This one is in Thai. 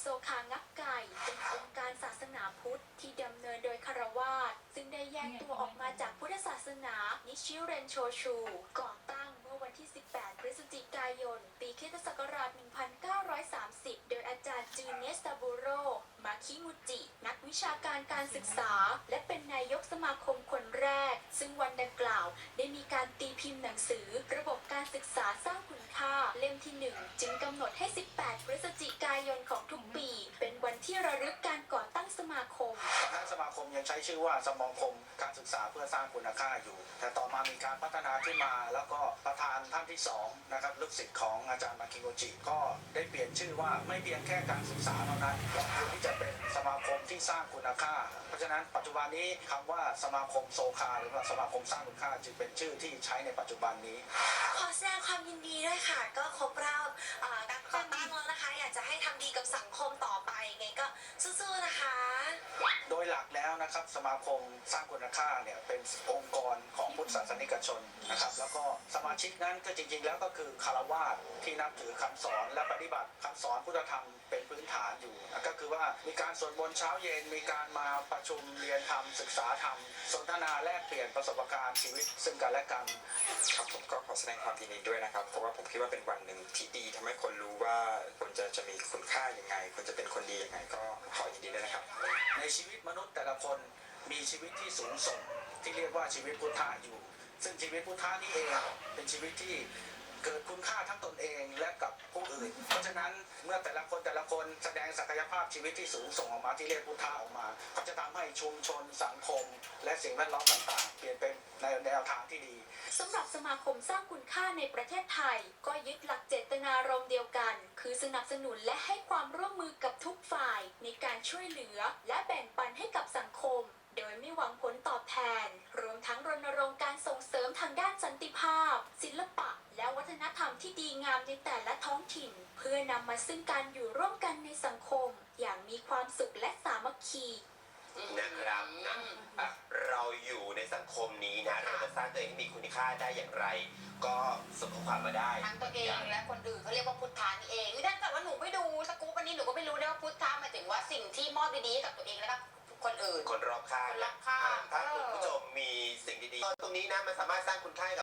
โซคางักไก่เป็นองค์การศาสนาพุทธที่ดำเนินโดยคารวาสซึ่งได้แยกตัวออกมาจากพุทธศาสนา นิชิเรนโชชู ก่อตั้งเมื่อวันที่ 18 พฤศจิกายน ปีคิศักราช1930 โดยอาจารย์จูเนสตาบูโร มาคิมุจิ นักวิชาการการศึกษา และเป็นนายกสมาคมคนแรก ซึ่งวันดังกล่าวได้มีการตีพิมพ์หนังสือ เล่มที่1จึงกำหนดให้ 18 พฤศจิกายนของทุกปี เป็นวันที่ระลึกการก่อตั้งสมาคมตอนนั้นสมาคมยังใช้ชื่อว่าสมาคมการศึกษาเพื่อสร้างคุณค่าอยู่ แต่ต่อมามีการพัฒนาขึ้นมาแล้วก็ประธานท่านที่สองนะครับลูกศิษย์ของอาจารย์มาคิโกจิก็ได้เปลี่ยนชื่อว่าไม่เพียงแค่การศึกษาเท่านั้นเราควรที่จะเป็นสมาคมที่สร้างคุณค่า เพราะฉะนั้นปัจจุบันนี้คำว่าสมาคมโซคาหรือว่าสมาคมสร้างคุณค่าจึงเป็นชื่อที่ใช้ในปัจจุบันนี้ ข ความยินดีด้วยค่ะ ก็ครบรอบเอ่อการก่อตั้งแล้วนะคะ อยากจะให้ทำดีกับสังคมต่อไปไงก็สู้ๆนะคะ โดยหลักแล้วนะครับสมาคมสร้างคุณค่าเนี่ยเป็นองค์กรของพุทธศาสนิกชนนะครับแล้วก็สมาชิกนั้นก็จริงๆ แล้วก็คือคารวาสที่นับถือคำสอนและปฏิบัติคำสอนพุทธธรรมเป็นพื้นฐานอยู่นะ ว่ามีการสวดมนต์เช้าเย็น มีการมาประชุมเรียนธรรมศึกษาธรรม สนทนาแลกเปลี่ยนประสบการณ์ชีวิตซึ่งกันและกันครับผมก็ขอแสดงความยินดีด้วยนะครับ เพราะว่าผมคิดว่าเป็นวันหนึ่งที่ดีทำให้คนรู้ว่าคนจะจะมีคุณค่ายังไงคนจะเป็นคนดียังไง ก็ขอยินดีด้วยนะครับ ในชีวิตมนุษย์แต่ละคนมีชีวิตที่สูงส่งที่เรียกว่าชีวิตพุทธะอยู่ ซึ่งชีวิตพุทธะนี่เองเป็นชีวิตที่เกิดคุณค่าทั้งตนเอง นั้นเมื่อแต่ละคนแต่ละคนแสดงศักยภาพชีวิตที่สูงส่งออกมาที่เรียกพุทธะออกมา ก็จะทำให้ชุมชนสังคม และสิ่งแวดล้อมต่างๆ เปลี่ยนเป็นในแนวทางที่ดีสำหรับสมาคมสร้างคุณค่าในประเทศไทย ก็ยึดหลักเจตนารมณ์เดียวกัน คือสนับสนุนและให้ความร่วมมือกับทุกฝ่าย ในการช่วยเหลือ และแบ่งปันให้กับสังคม โดยไม่หวังผลตอบแทน รวมทั้งรณรงค์การส่งเสริมทางด้านสันติภาพ ศิลปะ และวัฒนธรรมที่ดีงามในแต่ละท้องถิ่น เพื่อนำมาซึ่งการอยู่ร่วมกันในสังคม อย่างมีความสุขและสามัคคี นะครับนะอะเราอยู่ในสังคมนี้นะเราจะสร้างตัวเองให้มีคุณค่าได้อย่างไร ก็ส่งข้อความมาได้ทั้งตัวเองและคนอื่นเขาเรียกว่าพุทธานี่เองถ้าเกิดว่าหนูไม่ดูสกู๊ปอันนี้หนูก็ไม่รู้ได้ว่าพุทธาหมายถึงว่าสิ่งที่มอบดีๆให้กับตัวเองและก็คนอื่น คนรอบข้างคนรอบข้าง อะถ้าเออคุณผู้ชมมีสิ่งดีๆตรงนี้นะมันสามารถสร้างคุณค่าให้กับ